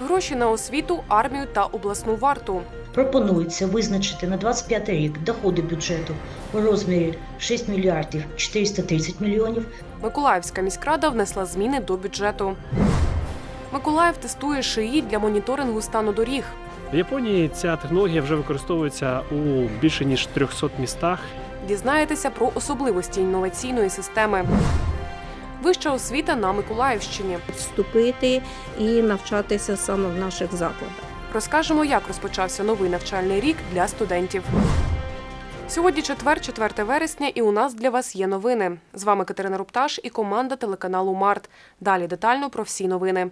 Гроші на освіту, армію та обласну варту. Пропонується визначити на 25 рік доходи бюджету у розмірі 6 мільярдів 430 мільйонів Миколаївська міськрада внесла зміни до бюджету. Миколаїв тестує шиї для моніторингу стану доріг. В Японії ця технологія вже використовується у більше ніж 300 містах. Дізнаєтеся про особливості інноваційної системи. Вища освіта на Миколаївщині. вступити і навчатися саме в наших закладах. Розкажемо, як розпочався новий навчальний рік для студентів. Сьогодні четвер, 4 вересня, і у нас для вас є новини. З вами Катерина Рупташ і команда телеканалу Март. Далі детально про всі новини.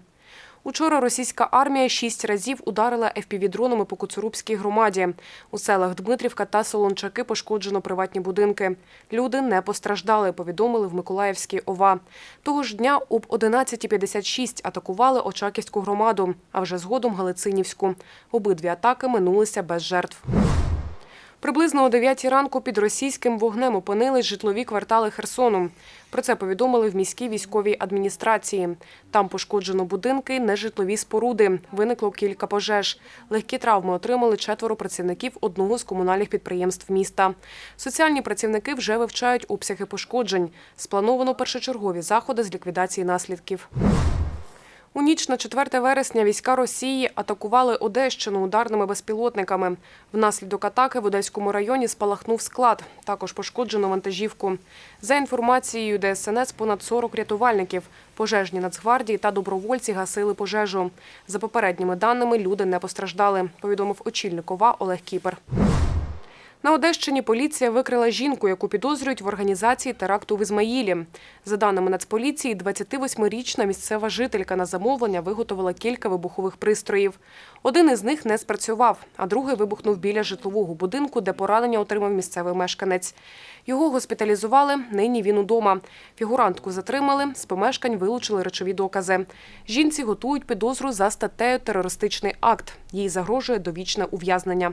Учора російська армія шість разів ударила ФПВ-дронами по Куцурубській громаді. У селах Дмитрівка та Солончаки пошкоджено приватні будинки. Люди не постраждали, повідомили в Миколаївській ОВА. Того ж дня об 11.56 атакували Очаківську громаду, а вже згодом Галицинівську. Обидві атаки минулися без жертв. Приблизно о 9 ранку під російським вогнем опинились житлові квартали Херсону. Про це повідомили в міській військовій адміністрації. Там пошкоджено будинки, нежитлові споруди. Виникло кілька пожеж. Легкі травми отримали четверо працівників одного з комунальних підприємств міста. Соціальні працівники вже вивчають обсяги пошкоджень. Сплановано першочергові заходи з ліквідації наслідків. У ніч на 4 вересня війська Росії атакували Одещину ударними безпілотниками. Внаслідок атаки в Одеському районі спалахнув склад. Також пошкоджено вантажівку. За інформацією ДСНС, понад 40 рятувальників, пожежні нацгвардії та добровольці гасили пожежу. За попередніми даними, люди не постраждали, повідомив очільник ОВА Олег Кіпер. На Одещині поліція викрила жінку, яку підозрюють в організації теракту в Ізмаїлі. За даними Нацполіції, 28-річна місцева жителька на замовлення виготовила кілька вибухових пристроїв. Один із них не спрацював, а другий вибухнув біля житлового будинку, де поранення отримав місцевий мешканець. Його госпіталізували, нині він удома. Фігурантку затримали, з помешкань вилучили речові докази. Жінці готують підозру за статтею терористичний акт. Їй загрожує довічне ув'язнення.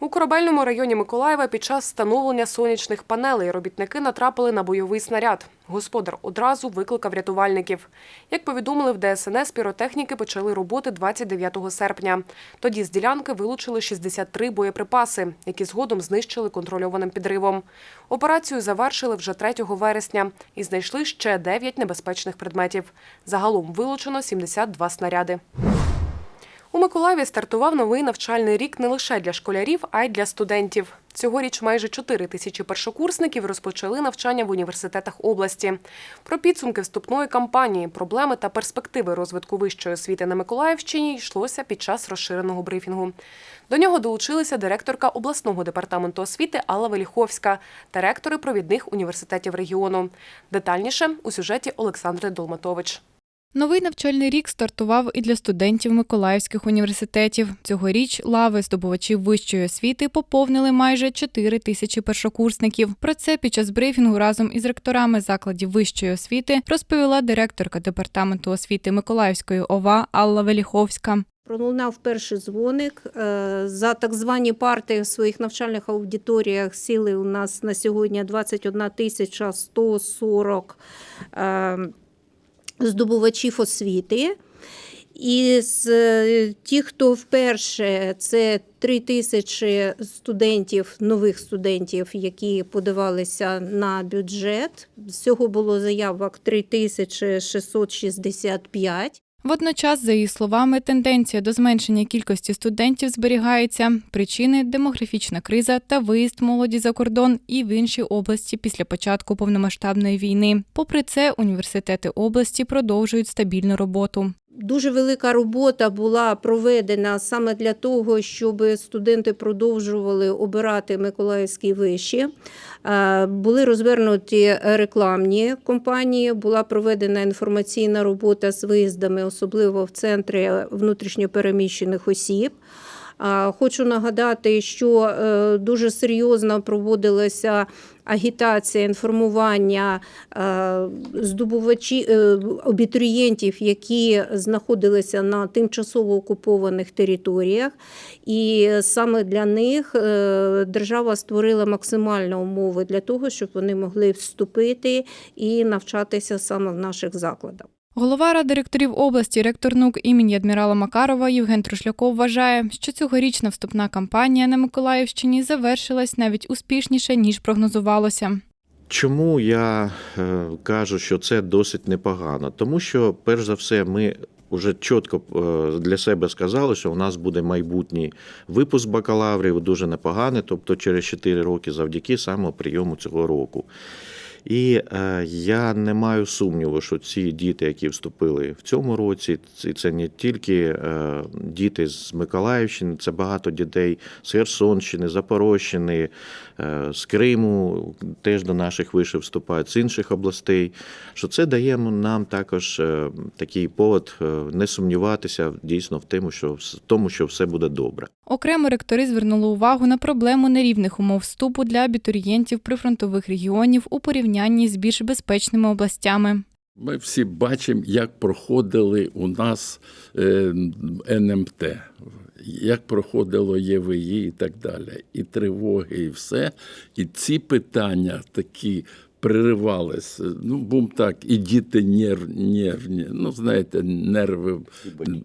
У корабельному районі Миколаєва під час встановлення сонячних панелей робітники натрапили на бойовий снаряд. Господар одразу викликав рятувальників. Як повідомили в ДСНС, піротехніки почали роботи 29 серпня. Тоді з ділянки вилучили 63 боєприпаси, які згодом знищили контрольованим підривом. Операцію завершили вже 3 вересня і знайшли ще 9 небезпечних предметів. Загалом вилучено 72 снаряди. У Миколаєві стартував новий навчальний рік не лише для школярів, а й для студентів. Цьогоріч майже 4 тисячі першокурсників розпочали навчання в університетах області. Про підсумки вступної кампанії, проблеми та перспективи розвитку вищої освіти на Миколаївщині йшлося під час розширеного брифінгу. До нього долучилися директорка обласного департаменту освіти Алла Веліховська та ректори провідних університетів регіону. Детальніше у сюжеті Олександри Долматович. Новий навчальний рік стартував і для студентів миколаївських університетів. Цьогоріч лави здобувачів вищої освіти поповнили майже 4 тисячі першокурсників. Про це під час брифінгу разом із ректорами закладів вищої освіти розповіла директорка департаменту освіти Миколаївської ОВА Алла Веліховська. Пролунав перший дзвоник. Е, За так звані парти в своїх навчальних аудиторіях сіли у нас на сьогодні 21 тисяча 140 е, здобувачів освіти. І з е, ті, хто вперше, це три тисячі студентів, нових студентів, які подавалися на бюджет. Всього було заявок 3665. Водночас, за її словами, тенденція до зменшення кількості студентів зберігається. Причини демографічна криза та виїзд молоді за кордон і в інші області після початку повномасштабної війни. Попри це, університети області продовжують стабільну роботу. Дуже велика робота була проведена саме для того, щоб студенти продовжували обирати Миколаївські виші. Е, Були розвернуті рекламні компанії, була проведена інформаційна робота з виїздами, особливо в центрі внутрішньопереміщених осіб. Хочу нагадати, що е, дуже серйозно проводилася агітація, інформування е, здобувачі е, абітурієнтів, які знаходилися на тимчасово окупованих територіях. І саме для них держава створила максимальні умови для того, щоб вони могли вступити і навчатися саме в наших закладах. Голова ради ректорів області, ректор НУК імені адмірала Макарова Євген Трушляков вважає, що цьогорічна вступна кампанія на Миколаївщині завершилась навіть успішніше ніж прогнозувалося. Чому я е, кажу, що це досить непогано? Тому що, перш за все, ми вже чітко е, для себе сказали, що у нас буде майбутній випуск бакалаврів, дуже непоганий, тобто через 4 роки завдяки саме прийому цього року. І е, я не маю сумніву, що ці діти, які вступили в цьому році, це, це не тільки е, діти з Миколаївщини, це багато дітей з Херсонщини, Запорожщини, е, з Криму, теж до наших вишів вступають з інших областей. Що це дає нам також е, такий повод е, не сумніватися дійсно в тому, що в тому, що все буде добре. Окремо ректори звернули увагу на проблему нерівних умов вступу для абітурієнтів прифронтових регіонів у порівнянні з більш безпечними областями. Ми всі бачимо, як проходили у нас е, НМТ, як проходило ЄВІ і так далі, і тривоги, і все. І ці питання такі переривалися. Ну, бум так, і діти нерв, нервні, ну, знаєте, нерви,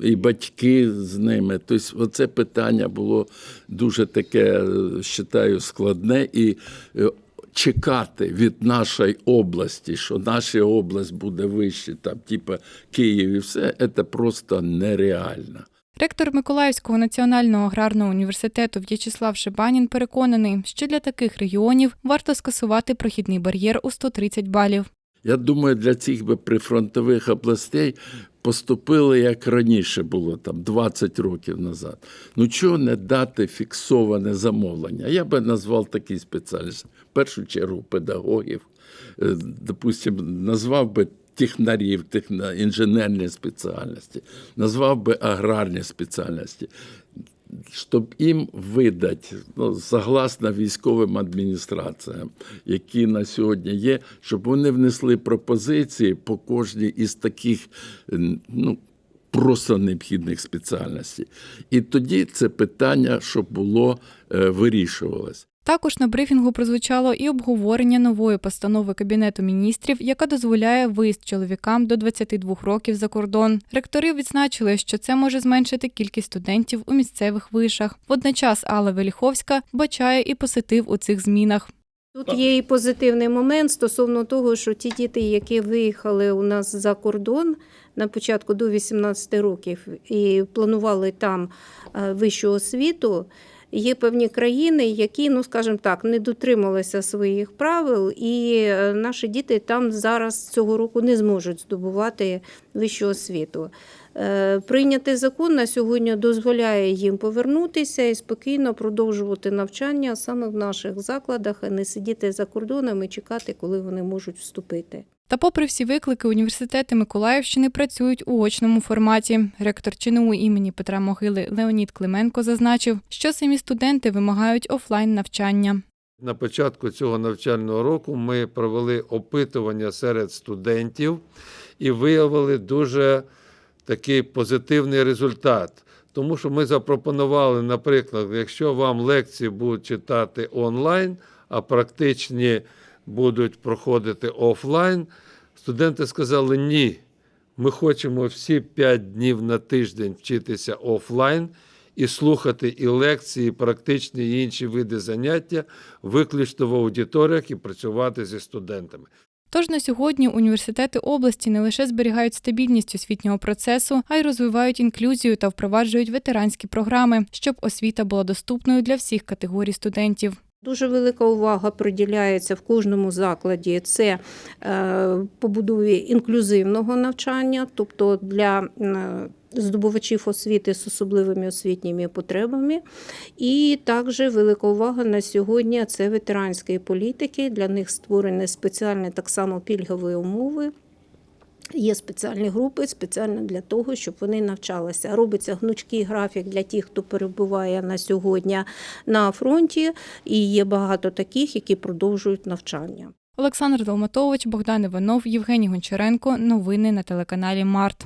і батьки з ними. Тобто, оце питання було дуже таке, вважаю, складне. І е, чекати від нашої області, що наша область буде вище, там, типа Київ і все, це просто нереально. Ректор Миколаївського національного аграрного університету В'ячеслав Шибанін переконаний, що для таких регіонів варто скасувати прохідний бар'єр у 130 балів. Я думаю, для цих би прифронтових областей поступили як раніше було, там 20 років назад. Ну чого не дати фіксоване замовлення? Я би назвав такі спеціальності. В першу чергу педагогів, е, допустимо, назвав би технарів, техно, інженерні спеціальності, назвав би аграрні спеціальності. Щоб їм видати, ну, согласно військовим адміністраціям, які на сьогодні є, щоб вони внесли пропозиції по кожній із таких ну, просто необхідних спеціальностей. І тоді це питання, щоб було е, вирішувалось. Також на брифінгу прозвучало і обговорення нової постанови Кабінету міністрів, яка дозволяє виїзд чоловікам до 22 років за кордон. Ректори відзначили, що це може зменшити кількість студентів у місцевих вишах. Водночас Алла Веліховська бачає і позитив у цих змінах. Тут є і позитивний момент стосовно того, що ті діти, які виїхали у нас за кордон на початку до 18 років і планували там е, вищу освіту, є певні країни, які, ну скажімо так, не дотрималися своїх правил, і е, наші діти там зараз цього року не зможуть здобувати вищу освіту. Е, Прийнятий закон на сьогодні дозволяє їм повернутися і спокійно продовжувати навчання саме в наших закладах, а не сидіти за кордоном і чекати, коли вони можуть вступити. Та, попри всі виклики, університети Миколаївщини працюють у очному форматі. Ректор ЧНУ імені Петра Могили Леонід Клименко зазначив, що самі студенти вимагають офлайн навчання. На початку цього навчального року ми провели опитування серед студентів і виявили дуже такий позитивний результат. Тому що ми запропонували, наприклад, якщо вам лекції будуть читати онлайн, а практичні будуть проходити офлайн, студенти сказали ні. Ми хочемо всі 5 днів на тиждень вчитися офлайн і слухати і лекції, і практичні і інші види заняття виключно в аудиторіях і працювати зі студентами. Тож на сьогодні університети області не лише зберігають стабільність освітнього процесу, а й розвивають інклюзію та впроваджують ветеранські програми, щоб освіта була доступною для всіх категорій студентів. Дуже велика увага приділяється в кожному закладі. Це е, побудові інклюзивного навчання, тобто для е, здобувачів освіти з особливими освітніми потребами. І також велика увага на сьогодні це ветеранської політики. Для них створені спеціальні так само пільгові умови. Є спеціальні групи спеціально для того, щоб вони навчалися. Робиться гнучкий графік для тих, хто перебуває на сьогодні на фронті, і є багато таких, які продовжують навчання. Олександр Долматович, Богдан Іванов, Євгеній Гончаренко. Новини на телеканалі Март.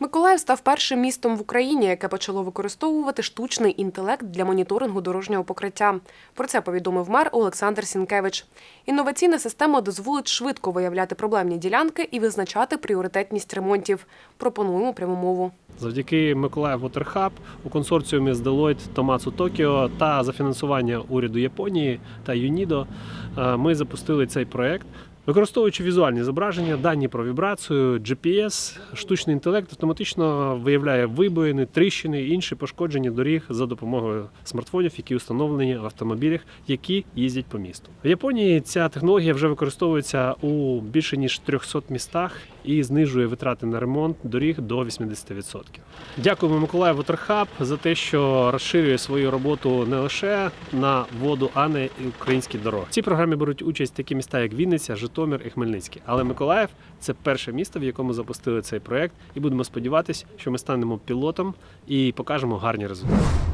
Миколаїв став першим містом в Україні, яке почало використовувати штучний інтелект для моніторингу дорожнього покриття. Про це повідомив мер Олександр Сінкевич. Інноваційна система дозволить швидко виявляти проблемні ділянки і визначати пріоритетність ремонтів. Пропонуємо пряму мову. Завдяки Миколаїв Hub у консорціумі з Deloitte, Томацу Токіо та за фінансування уряду Японії та ЮНІДО е, ми запустили цей проект. Використовуючи візуальні зображення, дані про вібрацію, GPS, штучний інтелект автоматично виявляє вибоїни, тріщини і інші пошкодження доріг за допомогою смартфонів, які установлені в автомобілях, які їздять по місту. В Японії ця технологія вже використовується у більше ніж 300 містах і знижує витрати на ремонт доріг до 80%. Дякуємо Water Hub за те, що розширює свою роботу не лише на воду, а не і українські дороги. В цій програмі беруть участь такі міста, як Вінниця, Житомир і Хмельницький. Але Миколаїв це перше місто, в якому запустили цей проект, і будемо сподіватися, що ми станемо пілотом і покажемо гарні результати.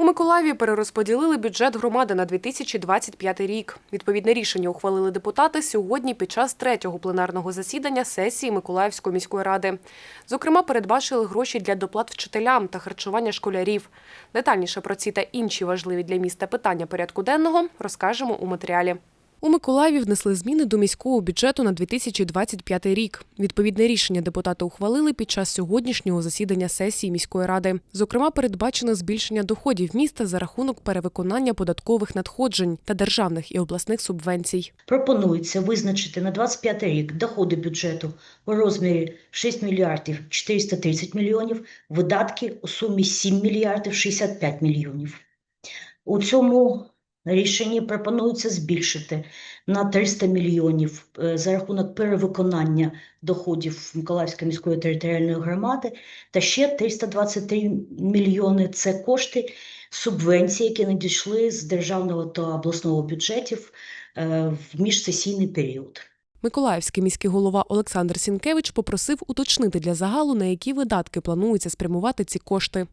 У Миколаєві перерозподілили бюджет громади на 2025 рік. Відповідне рішення ухвалили депутати сьогодні під час третього пленарного засідання сесії Миколаївської міської ради. Зокрема, передбачили гроші для доплат вчителям та харчування школярів. Детальніше про ці та інші важливі для міста питання порядку денного розкажемо у матеріалі. У Миколаєві внесли зміни до міського бюджету на 2025 рік. Відповідне рішення депутати ухвалили під час сьогоднішнього засідання сесії міської ради. Зокрема, передбачено збільшення доходів міста за рахунок перевиконання податкових надходжень та державних і обласних субвенцій. Пропонується визначити на 25 рік доходи бюджету у розмірі 6 мільярдів 430 мільйонів, видатки у сумі 7 мільярдів 65 мільйонів. У цьому рішенні пропонується збільшити на 300 мільйонів е, за рахунок перевиконання доходів Миколаївської міської територіальної громади та ще 323 мільйони – це кошти субвенції, які надійшли з державного та обласного бюджетів е, в міжсесійний період. Миколаївський міський голова Олександр Сінкевич попросив уточнити для загалу, на які видатки планується спрямувати ці кошти.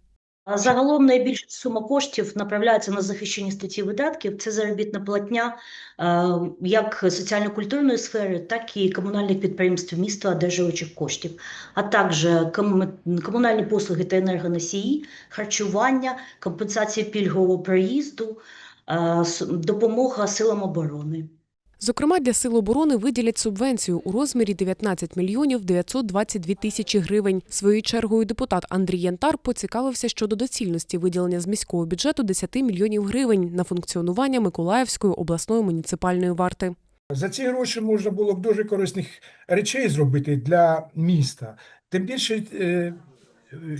Загалом найбільша сума коштів направляється на захищені статті видатків. Це заробітна платня е, як соціально-культурної сфери, так і комунальних підприємств міста, одержувачів коштів, а також кому- комунальні послуги та енергоносії, харчування, компенсація пільгового проїзду, е, допомога силам оборони. Зокрема, для сил оборони виділять субвенцію у розмірі 19 мільйонів 922 тисячі гривень. Своєю чергою депутат Андрій Янтар поцікавився щодо доцільності виділення з міського бюджету 10 мільйонів гривень на функціонування Миколаївської обласної муніципальної варти. За ці гроші можна було б дуже корисних речей зробити для міста. Тим більше е,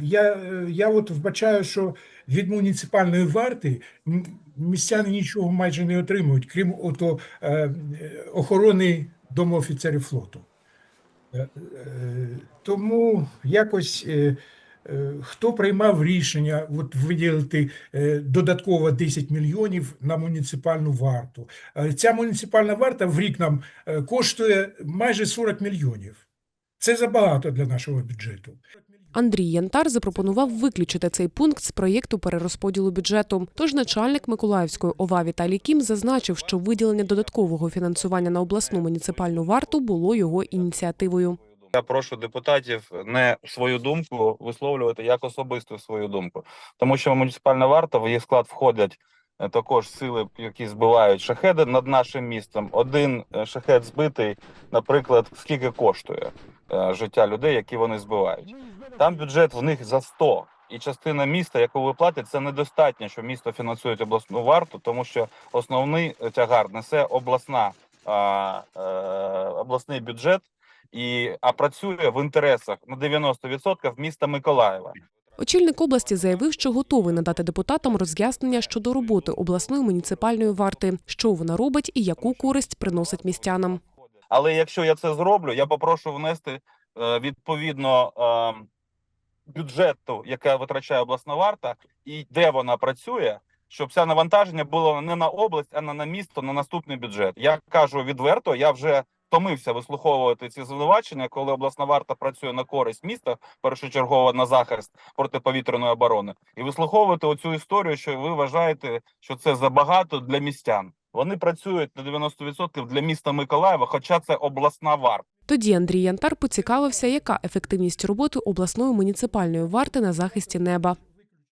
я, е, я от вбачаю, що від муніципальної варти містяни нічого майже не отримують, крім ото, е, охорони дому офіцерів флоту. Е, е, Тому якось хто приймав рішення от, виділити додатково 10 мільйонів на муніципальну варту. Ця муніципальна варта в рік нам коштує майже 40 мільйонів. Це забагато для нашого бюджету. Андрій Янтар запропонував виключити цей пункт з проєкту перерозподілу бюджету. Тож начальник Миколаївської ОВА Віталій Кім зазначив, що виділення додаткового фінансування на обласну муніципальну варту було його ініціативою. Я прошу депутатів не свою думку висловлювати як особисту свою думку, тому що муніципальна варта в її склад входять е, також сили, які збивають шахеди над нашим містом. Один е, шахет збитий, наприклад, скільки коштує життя людей, які вони збивають. Там бюджет в них за 100. І частина міста, яку ви платите, це недостатньо, що місто фінансує обласну варту, тому що основний тягар несе обласна а, е, обласний бюджет, і а працює в інтересах на 90% міста Миколаєва. Очільник області заявив, що готовий надати депутатам роз'яснення щодо роботи обласної муніципальної варти, що вона робить і яку користь приносить містянам. Але якщо я це зроблю, я попрошу внести е, відповідно е, бюджету, яке витрачає обласна варта, і де вона працює, щоб це навантаження було не на область, а на місто, на наступний бюджет. Я кажу відверто, я вже втомився вислуховувати ці звинувачення, коли обласна варта працює на користь міста, першочергово на захист протиповітряної оборони, і вислуховувати оцю історію, що ви вважаєте, що це забагато для містян. Вони працюють на 90% для міста Миколаєва, хоча це обласна варта. Тоді Андрій Янтар поцікавився, яка ефективність роботи обласної муніципальної варти на захисті неба.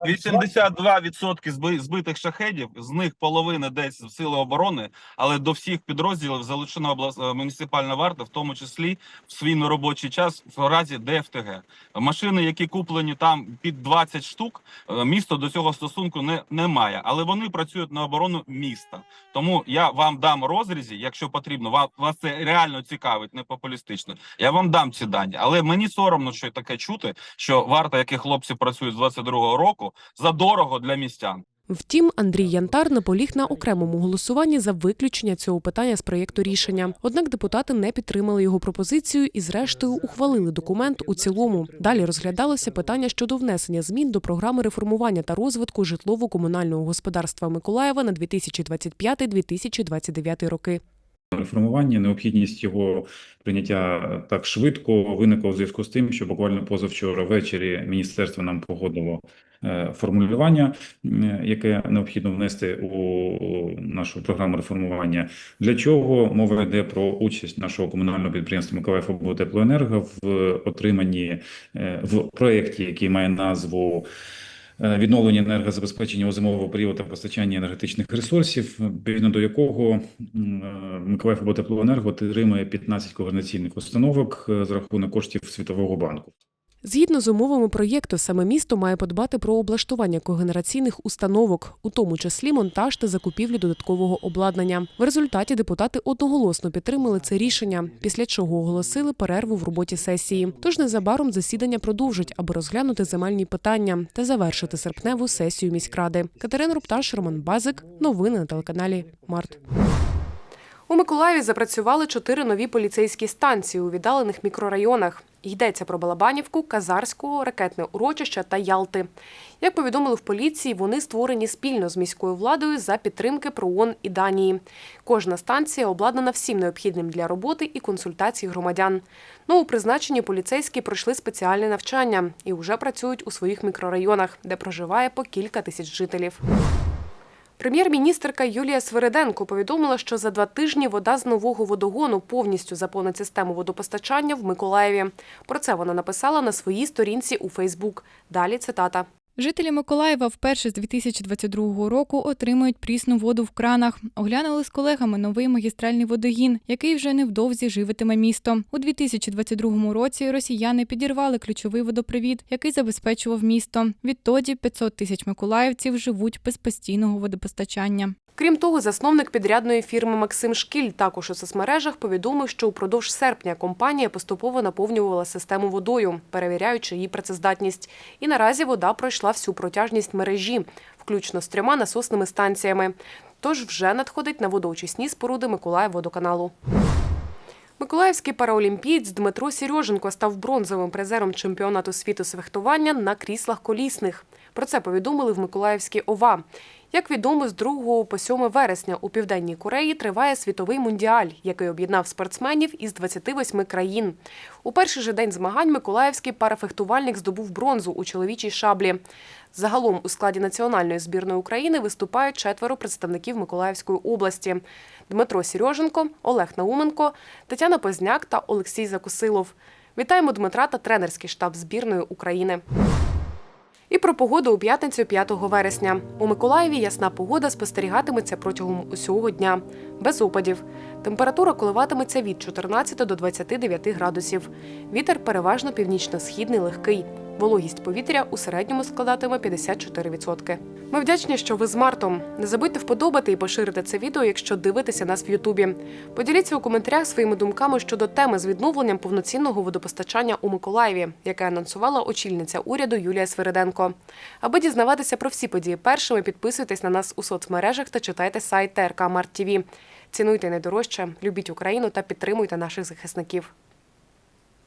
82% зби- збитих шахедів, з них половина десь в сили оборони, але до всіх підрозділів залучена облас... е, муніципальна варта, в тому числі в свій неробочий час в разі ДФТГ. Машини, які куплені там під 20 штук, е, місто до цього стосунку не, не має, але вони працюють на оборону міста. Тому я вам дам розрізі, якщо потрібно. Вас, вас це реально цікавить, не популістично. Я вам дам ці дані, але мені соромно, що таке чути, що варта, які хлопці працюють з 22-го року, задорого для містян. Втім, Андрій Янтар наполіг на окремому голосуванні за виключення цього питання з проєкту рішення. Однак депутати не підтримали його пропозицію і, зрештою, ухвалили документ у цілому. Далі розглядалося питання щодо внесення змін до програми реформування та розвитку житлово-комунального господарства Миколаєва на 2025-2029 роки. Реформування, необхідність його прийняття так швидко виникла у зв'язку з тим, що буквально позавчора ввечері міністерство нам погодило е, формулювання, е, яке необхідно внести у нашу програму реформування. Для чого мова йде про участь нашого комунального підприємства Миколаїв Теплоенерго в отриманні е, в проєкті, який має назву е, відновлення енергозабезпечення у періоду період та постачання енергетичних ресурсів, відповідно до якого е, Миколаїв Теплоенерго отримує 15 координаційних установок е, за рахунок коштів Світового банку. Згідно з умовами проєкту, саме місто має подбати про облаштування когенераційних установок, у тому числі монтаж та закупівлю додаткового обладнання. В результаті депутати одноголосно підтримали це рішення, після чого оголосили перерву в роботі сесії. Тож незабаром засідання продовжать, аби розглянути земельні питання та завершити серпневу сесію міськради. Катерина Рупташ, Роман Базик. Новини на телеканалі Март. У Миколаєві запрацювали чотири нові поліцейські станції у віддалених мікрорайонах. Йдеться про Балабанівку, Казарську, ракетне урочище та Ялти. Як повідомили в поліції, вони створені спільно з міською владою за підтримки ПРООН і Данії. Кожна станція обладнана всім необхідним для роботи і консультацій громадян. Новопризначені поліцейські пройшли спеціальне навчання і вже працюють у своїх мікрорайонах, де проживає по кілька тисяч жителів. Прем'єр-міністрка Юлія Свириденко повідомила, що за два тижні вода з нового водогону повністю заповнить систему водопостачання в Миколаєві. Про це вона написала на своїй сторінці у Фейсбук. Далі цитата. Жителі Миколаєва вперше з 2022 року отримують прісну воду в кранах. Оглянули з колегами новий магістральний водогін, який вже невдовзі живитиме місто. У 2022 році росіяни підірвали ключовий водопровід, який забезпечував місто. Відтоді 500 тисяч миколаївців живуть без постійного водопостачання. Крім того, засновник підрядної фірми Максим Шкіль також у соцмережах повідомив, що упродовж серпня компанія поступово наповнювала систему водою, перевіряючи її працездатність. І наразі вода пройшла всю протяжність мережі, включно з трьома насосними станціями. Тож вже надходить на водоочисні споруди Миколаївводоканалу. Миколаївський параолімпієць Дмитро Сереженко став бронзовим призером чемпіонату світу з фехтування на кріслах колісних. Про це повідомили в Миколаївській ОВА. Як відомо, з 2 по 7 вересня у Південній Кореї триває світовий мундіаль, який об'єднав спортсменів із 28 країн. У перший же день змагань миколаївський парафехтувальник здобув бронзу у чоловічій шаблі. Загалом у складі національної збірної України виступають четверо представників Миколаївської області: Дмитро Сереженко, Олег Науменко, Тетяна Позняк та Олексій Закусилов. Вітаємо Дмитра та тренерський штаб збірної України. І про погоду у п'ятницю 5 вересня. У Миколаєві ясна погода спостерігатиметься протягом усього дня, без опадів. Температура коливатиметься від 14 до 29 градусів. Вітер переважно північно-східний легкий. Вологість повітря у середньому складатиме 54%. Ми вдячні, що ви з Мартом. Не забудьте вподобати і поширити це відео, якщо дивитеся нас в Ютубі. Поділіться у коментарях своїми думками щодо теми з відновленням повноцінного водопостачання у Миколаєві, яке анонсувала очільниця уряду Юлія Свириденко. Аби дізнаватися про всі події першими, підписуйтесь на нас у соцмережах та читайте сайт ТРК Март ТВ. Цінуйте найдорожче, любіть Україну та підтримуйте наших захисників.